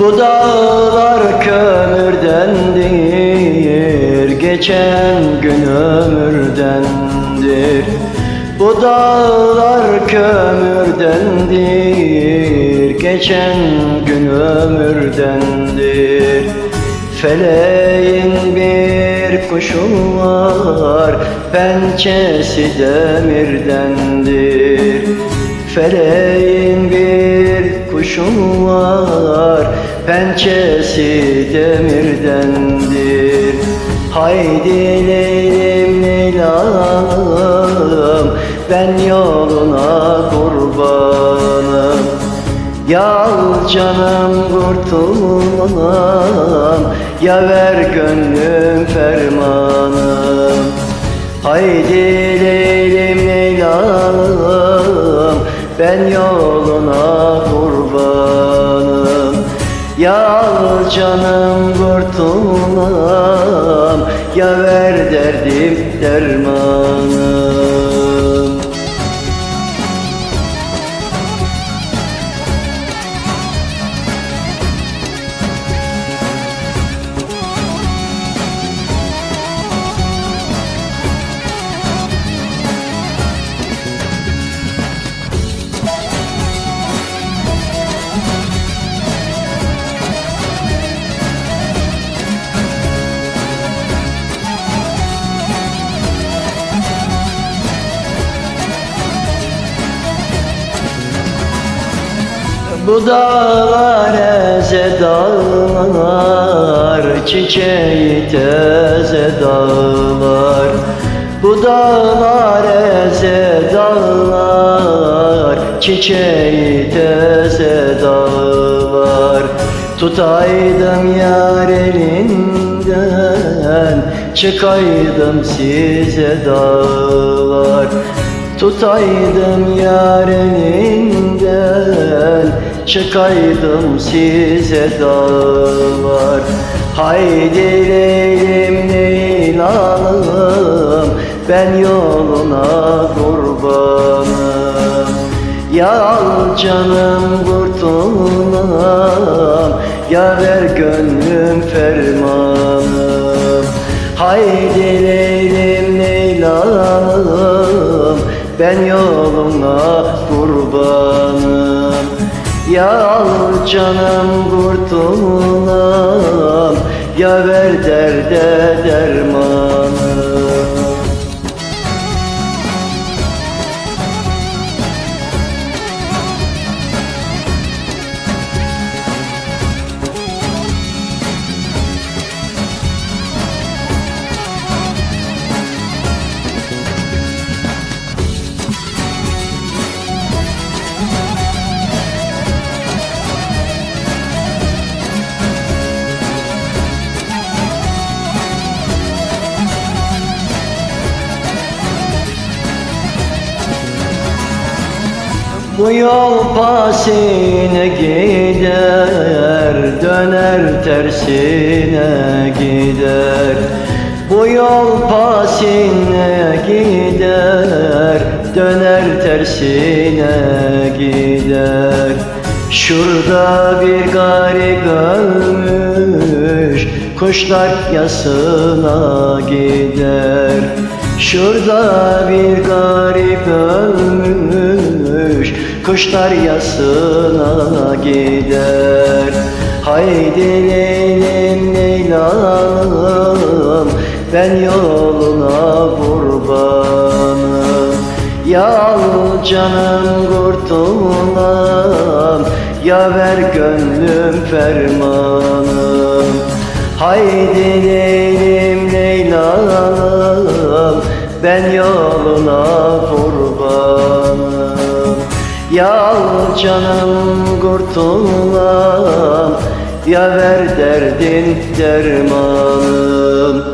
Bu dağlar kömürdendir Geçen gün ömürdendir Bu dağlar kömürdendir Geçen gün ömürdendir Feleğin bir kuşu var Pençesi demirdendir Feleğin bir kuşu var Pençesi demirdendir. Haydi Leylim Leyla'm Ben yoluna kurbanım. Yal canım kurtulam Ya ver gönlüm fermanım. Haydi Leylim Leyla'm Ben yoluna canım kurtulam Ya ver derdim dermanım Bu dağlar dağlar Çiçeği teze dağlar. Bu dağlar dağlar Çiçeği teze dağlar. Tutaydım yar elinden Çıkaydım size dağlar. Tutaydım yar elinden Çıkaydım size dağlar. Haydi Leylim Leylalım Ben yoluna kurbanım. Yal canım kurtulam Ya ver gönlüm fermanım. Haydi Leylim Leylalım Ben yoluna kurbanım Yal canım kurtulam Ya ver derde dermanım Bu yol pasine gider Döner tersine gider. Bu yol pasine gider Döner tersine gider. Şurada bir garip ölmüş Kuşlar yasına gider Şurada bir garip ölmüş Kuşlar yasına gider. Haydi Leylim Leylalım Ben yoluna kurbanım Yal canım kurtulam Ya ver gönlüm fermanım. Haydi Leylim Leylalım Ben yoluna kurbanım Yal canım kurtulam. Ya ver derdin dermanım